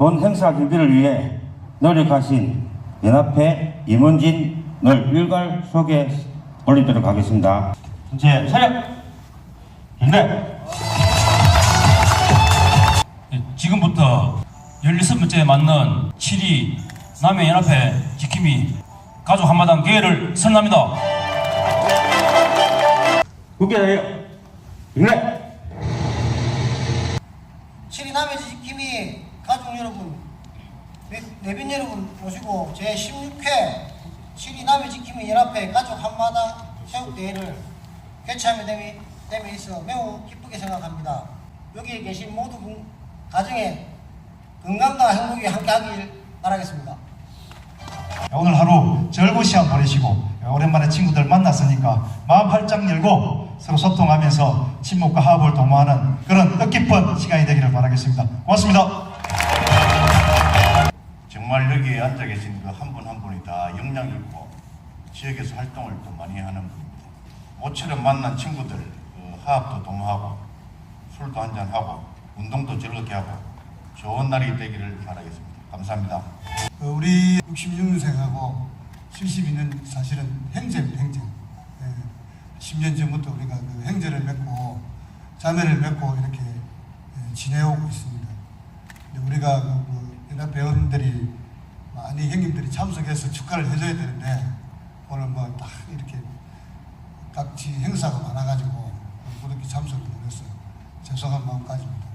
본 행사 준비를 위해 노력하신 연합회 임원진을 일괄 소개 올리도록 하겠습니다. 이제 차렷! 인내! 예, 지금부터 16번째에 맞는 7위 남해연합회 지킴이 가족 한마당 개회를 선언합니다. 국회의원 인내! 시리남의 지킴이 가족 여러분, 내- 내빈 여러분 모시고 제16회 시리남의 지킴이 연합회 가족 한마당 체육대회를 개최하게 됨에 됨에 있어 매우 기쁘게 생각합니다. 여기에 계신 모두 분 가정에 건강과 행복이 함께하길 바라겠습니다. 오늘 하루 즐거운 시간 보내시고 오랜만에 친구들 만났으니까 마음 활짝 열고 서로 소통하면서 친목과 화합을 도모하는 그런 뜻깊은 시간이 되기를 바라겠습니다. 고맙습니다. 정말 여기에 앉아 계신 그 한분한 분이 다 역량 있고 지역에서 활동을 또 많이 하는 분입니다. 모처럼 만난 친구들 그 화합도 도모하고 술도 한잔하고 운동도 즐겁게 하고 좋은 날이 되기를 바라겠습니다. 감사합니다. 어, 우리 66년생하고 72년 사실은 행제. 예, 10년 전부터 우리가 그 행제를 맺고 자매를 맺고 이렇게 예, 지내오고 있습니다. 우리가 그, 그 연합 회원들이 많이 형님들이 참석해서 축하를 해줘야 되는데 오늘 뭐 딱 이렇게 각지 행사가 많아가지고 그렇게 참석을 못했어요. 죄송한 마음까지입니다.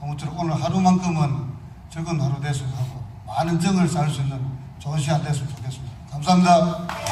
아무쪼록 오늘 하루만큼은 즐거운 하루 됐으면 하고 많은 정을 쌓을 수 있는 좋은 시간 됐으면 좋겠습니다. 감사합니다.